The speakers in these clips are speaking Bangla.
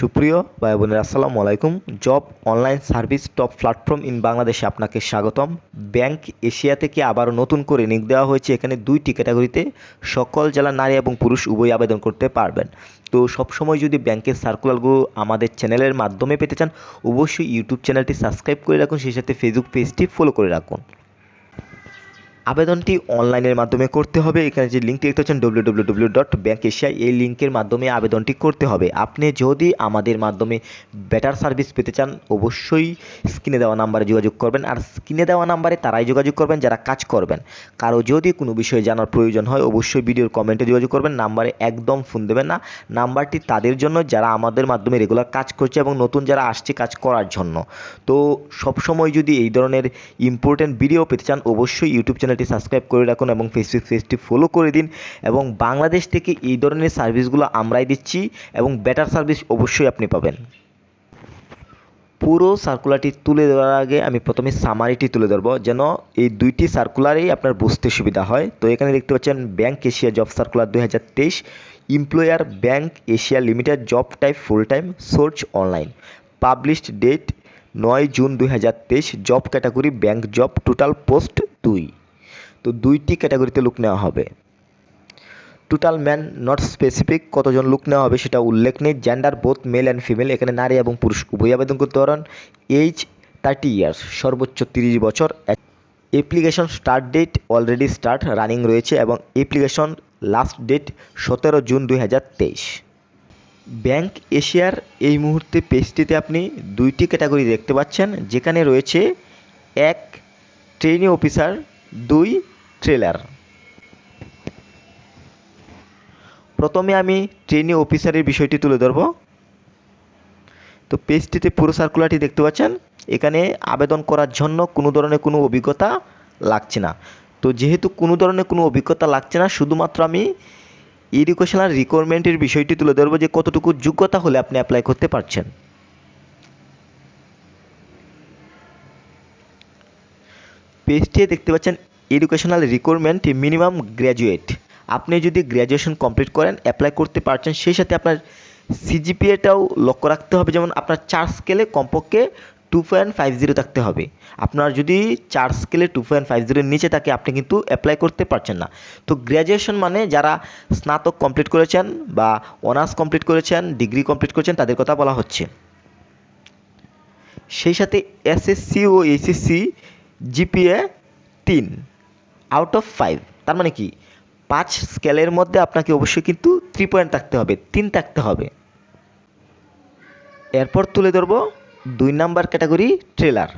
সুপ্রিয় ভাই বোনের, আসসালামু আলাইকুম। Job online service top platform in বাংলাদেশে আপনাকে স্বাগতম। ব্যাংক এশিয়া থেকে আবারও নতুন করে নিয়োগ দেওয়া হয়েছে। এখানে দুইটি ক্যাটাগরিতে সকল জেলার নারী এবং পুরুষ উভয় আবেদন করতে পারবেন। তো সবসময় যদি ব্যাংকের সার্কুলারগুলো আমাদের চ্যানেলের মাধ্যমে পেতে চান, অবশ্যই ইউটিউব চ্যানেলটি সাবস্ক্রাইব করে রাখুন। সেই সাথে ফেসবুক পেজটি ফলো করে রাখুন। আবেদনটি অনলাইনের মাধ্যমে করতে হবে। এখানে যে লিঙ্কটি দেখতে পাচ্ছেন W W W dot Bank Asia এই লিঙ্কের মাধ্যমে আবেদনটি করতে হবে। আপনি যদি আমাদের মাধ্যমে বেটার সার্ভিস পেতে চান, অবশ্যই স্ক্রিনে দেওয়া নাম্বারে যোগাযোগ করবেন। আর স্ক্রিনে দেওয়া নাম্বারে তারাই যোগাযোগ করবেন, যারা কাজ করবেন। কারও যদি কোনো বিষয়ে জানার প্রয়োজন হয়, অবশ্যই ভিডিওর কমেন্টে যোগাযোগ করবেন। নাম্বারে একদম ফোন দেবেন না। নাম্বারটি তাদের জন্য, যারা আমাদের মাধ্যমে রেগুলার কাজ করছে এবং নতুন যারা আসছে কাজ করার জন্য। তো সবসময় যদি এই ধরনের ইম্পর্টেন্ট ভিডিও পেতে চান, অবশ্যই ইউটিউব চ্যানেলটি সাবস্ক্রাইব করে রাখুন এবং ফেসবুক পেজটি ফলো করে দিন এবং বাংলাদেশ থেকে এই ধরনের সার্ভিসগুলো আমরাই দিচ্ছি এবং বেটার সার্ভিস অবশ্যই আপনি পাবেন। পুরো সার্কুলারটি তুলে দেওয়ার আগে আমি প্রথমে সামারিটি তুলে ধরবো যেন এই দুইটি সার্কুলারেই আপনার বুঝতে সুবিধা হয়। তো এখানে দেখতে পাচ্ছেন ব্যাংক এশিয়া জব সার্কুলার দুই হাজার তেইশ employer Bank Asia limited job type full time source online published date নয় জুন দুই হাজার তেইশ job category bank job total post দুই। তো দুইটি ক্যাটাগরিতে লুক নেওয়া হবে। টোটাল ম্যান নট স্পেসিফিক কতজন লুক নেওয়া হবে সেটা উল্লেখ নেই। Gender both male and female এখানে নারী এবং পুরুষ উভয় আবেদন করতে পারেন। এইজ থার্টি ইয়ার্স সর্বোচ্চ তিরিশ বছর। Application start date already start running রয়েছে এবং অ্যাপ্লিকেশন লাস্ট ডেট সতেরো জুন দুই হাজার তেইশ। ব্যাংক এশিয়ার এই মুহূর্তে পেজটিতে আপনি দুইটি ক্যাটাগরি দেখতে পাচ্ছেন। যেখানে রয়েছে এক ট্রেনি অফিসার দুই ট্রেলার প্রথমে আমি ট্রেনি অফিসারের বিষয়টি তুলে ধরব। তো পেজটিতে পুরো সার্কুলারটি দেখতে পাচ্ছেন। এখানে আবেদন করার জন্য কোনো ধরনের কোনো অভিজ্ঞতা লাগছে না। তো যেহেতু কোনো ধরনের কোনো অভিজ্ঞতা লাগছে না, শুধুমাত্র আমি এডুকেশনাল রিকোয়ারমেন্টের বিষয়টি তুলে ধরবো যে কতটুকু যোগ্যতা হলে আপনি অ্যাপ্লাই করতে পারছেন। পেজটি দেখতে পাচ্ছেন এডুকেশনাল রিকোয়ারমেন্ট মিনিমাম গ্র্যাজুয়েট আপনি যদি গ্র্যাজুয়েশন কমপ্লিট করেন অ্যাপ্লাই করতে পারছেন, সেই সাথে আপনার সিজিপিএটাও লক্ষ্য রাখতে হবে। যেমন আপনার চার স্কেলে কমপক্ষে টু পয়েন্ট ফাইভ জিরো থাকতে হবে। আপনার যদি চার স্কেলে টু পয়েন্ট ফাইভ জিরোর নিচে থাকে, আপনি কিন্তু অ্যাপ্লাই করতে পারছেন না। তো গ্র্যাজুয়েশন মানে যারা স্নাতক কমপ্লিট করেছেন বা অনার্স কমপ্লিট করেছেন ডিগ্রি কমপ্লিট করেছেন, তাদের কথা বলা হচ্ছে। সেই সাথে এসএসসি ও এইচএসসি জিপিএ তিন আউট অফ ফাইভ তার মানে কি? পাঁচ স্কেলের মধ্যে আপনাকে অবশ্যই কিন্তু থ্রি পয়েন্ট থাকতে হবে, তিন থাকতে হবে। এরপর তুলে ধরবো দুই নাম্বার ক্যাটাগরি ট্রেলার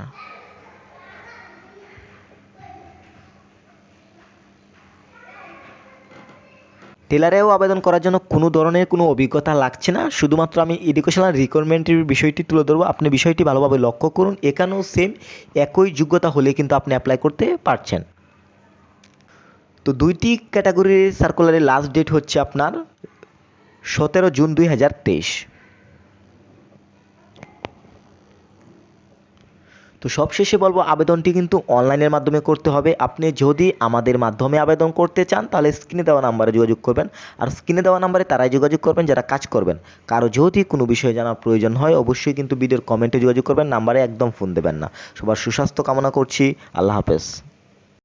টেলারেও আবেদন করার জন্য কোনো ধরনের কোনো অভিজ্ঞতা লাগছে না। শুধুমাত্র আমি এডুকেশনাল রিকোয়ারমেন্টের বিষয়টি তুলে ধরবো। আপনি বিষয়টি ভালোভাবে লক্ষ্য করুন। এখানেও সেম একই যোগ্যতা হলে কিন্তু আপনি অ্যাপ্লাই করতে পারছেন। তো দুইটি ক্যাটাগরির সার্কুলারের লাস্ট ডেট হচ্ছে আপনার সতেরো জুন দুই হাজার তেইশ। তো সবশেষে বলব, আবেদনটি কিন্তু অনলাইনের মাধ্যমে করতে হবে। আপনি যদি আমাদের মাধ্যমে আবেদন করতে চান, তাহলে স্ক্রিনে দেওয়া নাম্বারে যোগাযোগ করবেন। আর স্ক্রিনে দেওয়া নাম্বারে তারাই যোগাযোগ করবেন, যারা কাজ করবেন। কারও যদি কোনো বিষয়ে জানার প্রয়োজন হয়, অবশ্যই কিন্তু ভিডিওর কমেন্টে যোগাযোগ করবেন নাম্বারে একদম ফোন দেবেন না। সবার সুস্বাস্থ্য কামনা করছি, আল্লাহ হাফেজ।